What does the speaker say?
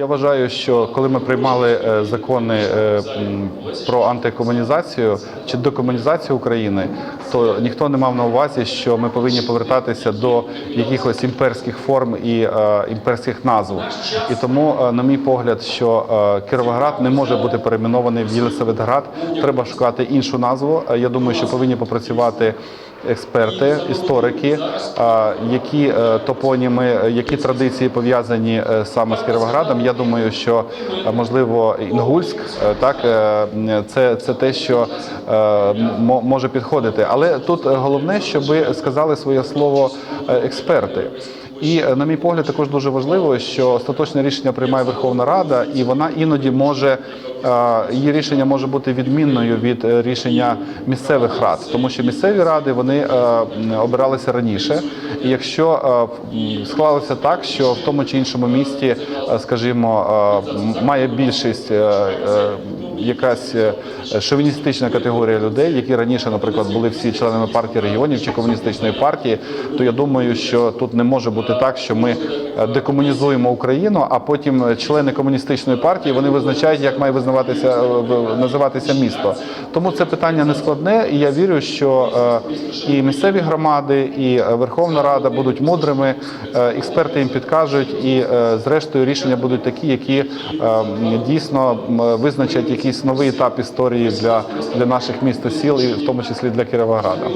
Я вважаю, що коли ми приймали е, закони е, про антикомунізацію чи декомунізацію України, то ніхто не мав на увазі, що ми повинні повертатися до якихось імперських форм і е, імперських назв. І тому, на мій погляд, що Кіровоград не може бути перейменований в Єлисаветград. Треба шукати іншу назву. Я думаю, що повинні попрацювати експерти, історики, які е, топоніми, е, які традиції пов'язані е, саме з Кіровоградом. Я думаю, що можливо Інгульськ, так це, це те, що може підходити. Але тут головне, щоб сказали своє слово експерти. І на мій погляд, також дуже важливо, що остаточне рішення приймає Верховна Рада, і вона іноді може її рішення може бути відмінною від е, рішення місцевих рад, тому що місцеві ради вони е, обиралися раніше. І якщо е, склалося так, що в тому чи іншому місті, е, скажімо, е, має більшість. Якась е, шовіністична категорія людей, які раніше, наприклад, були всі членами партії регіонів чи комуністичної партії, то я думаю, що тут не може бути так, що ми е, декомунізуємо Україну, а потім е, члени комуністичної партії вони визначають, як має визнаватися називатися місто. Тому це питання не складне, і я вірю, що і місцеві громади, і Верховна Рада будуть мудрими, експерти їм підкажуть, і зрештою рішення будуть такі, які дійсно визначать якийсь новий етап історії для, для наших міст сіл, і в тому числі для Кіровограда.